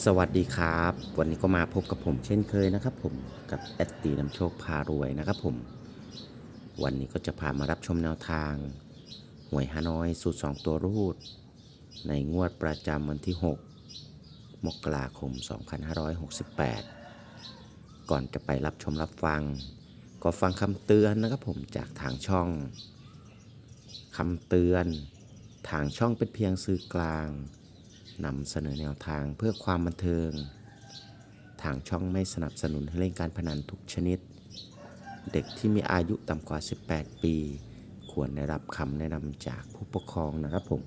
สวัสดีครับ วันนี้ก็มาพบกับผมเช่นเคยนะครับ ผมกับแอดตีน้ำโชคพารวยนะครับผม วันนี้ก็จะพามารับชมแนวทางหวยฮานอยสูตร2ตัวรูด ในงวดประจำวันที่ 6 มกราคม 2568 ก่อนจะไปรับชมรับฟัง ก็ฟังคำเตือนนะครับผมจากทางช่องคำเตือน ทางช่องเป็นเพียงสื่อกลาง นำเสนอแนวทางเพื่อความบันเทิง ทางช่องไม่สนับสนุนให้เล่นการพนันทุกชนิด เด็กที่มีอายุต่ำกว่า 18 ปี ควรได้รับคำแนะนำจากผู้ปกครองนะครับผม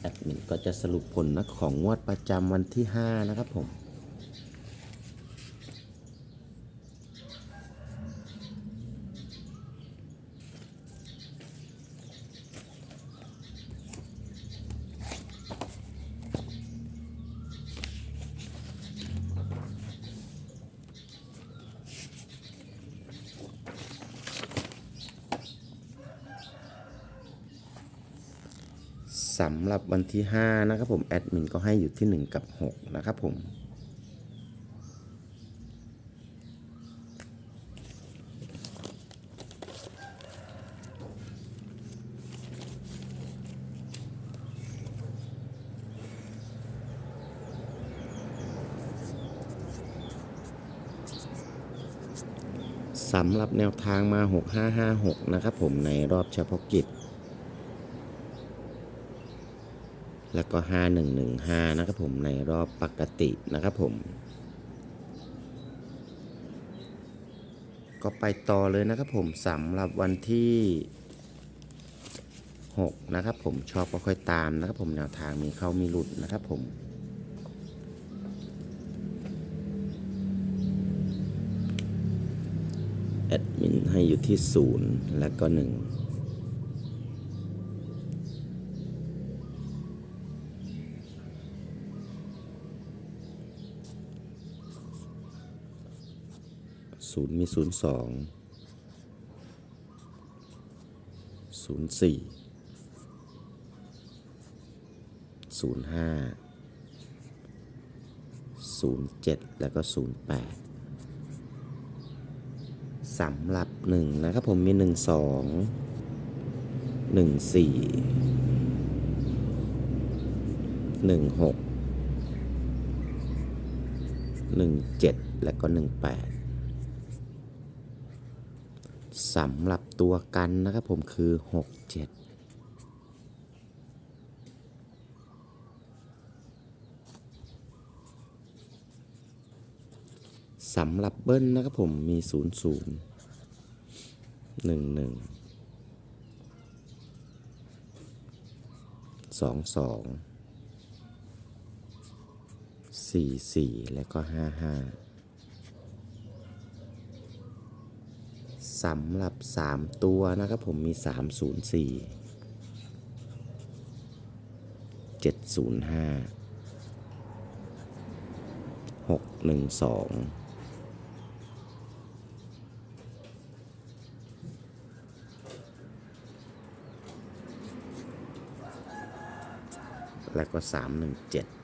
แอดมินก็จะสรุปผลนะของงวดประจำวันที่ 5 นะครับผม สำหรับวันที่ 5 นะครับผม แอดมินก็ให้อยู่ที่ 1 กับ 6 นะครับผม สำหรับแนวทางมา 6556 นะครับผมในรอบเฉพาะกิจ แล้วก็ 5115 นะครับผมในรอบปกตินะครับผม ก็ไปต่อเลยนะครับผมสำหรับวันที่ 6 นะครับผมชอบก็ค่อยตามนะครับผมแนวทางมีเข้ามีหลุดนะครับผมแอดมินให้อยู่ที่ 0 และก็ 1 ศูนย์มีศูนย์สองศูนย์สี่ศูนย์ห้าศูนย์เจ็ดแล้วก็ศูนย์แปดสำหรับหนึ่งนะครับผมมีหนึ่งสองหนึ่งสี่หนึ่งหกหนึ่งเจ็ดแล้วก็หนึ่งแปด สำหรับตัวกันนะครับผมคือ 6 7สำหรับเบิ้ลนะครับผมมี 0 0 1 1 2 2 4 4 และก็ 5 5 สำหรับ 3 ตัวนะครับผมมี 304 705 612 แล้วก็ 317